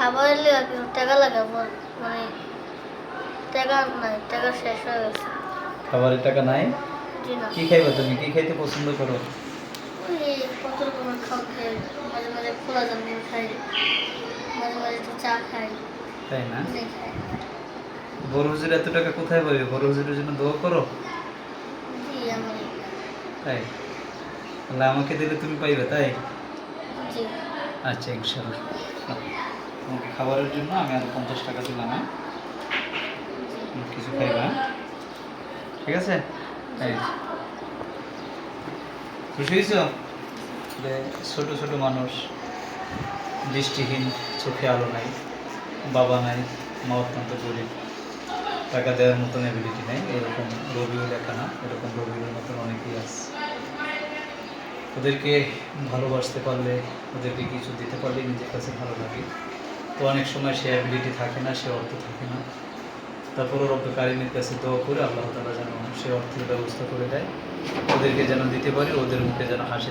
খাবারের লেগে কিছু টাকা লাগে মানে টাকা নাই টাকা শেষ হয়ে গেছে। খাবারের টাকা নাই? কি খাইবা তুমি? কি খাইতে পছন্দ করো? ওই কত রকমের খাবার খাই মাঝে মাঝে খোলা খাই মাঝে মাঝে একটু চা খাই তাই না? বড় হুজুর এত টাকা কোথায় পাবে? বড় হুজুরের জন্য দোয়া করো। তাই? তাহলে আমাকে দিলে তুমি পাইবে তাই? আচ্ছা ইনশাল্লাহ খাবারের জন্য আমি আরও পঞ্চাশ টাকা দিলাম হ্যাঁ? কিছু খাইবা হ্যাঁ? ঠিক আছে। খুশি হয়েছ ছোট ছোট মানুষ, দৃষ্টিহীন, চোখে আলো নাই, বাবা নাই, মা অত্যন্ত গরিব, টাকা দেওয়ার মতন অ্যাবিলিটি নেই, এরকম রবিও লেখা না, এরকম রবিউলের মতন অনেকেই আছে। ওদেরকে ভালোবাসতে পারলে, ওদেরকে কিছু দিতে পারলে নিজের কাছে ভালো লাগে। তো অনেক সময় সে অ্যাবিলিটি থাকে না, সে অর্থ থাকে না। তারপরও রব্যকারিনীর কাছে দোয়া করে আল্লাহ তালা যেন সে অর্থের ব্যবস্থা করে দেয়। ওদেরকে যেন দিতে পারে, ওদের মুখে যেন হাসি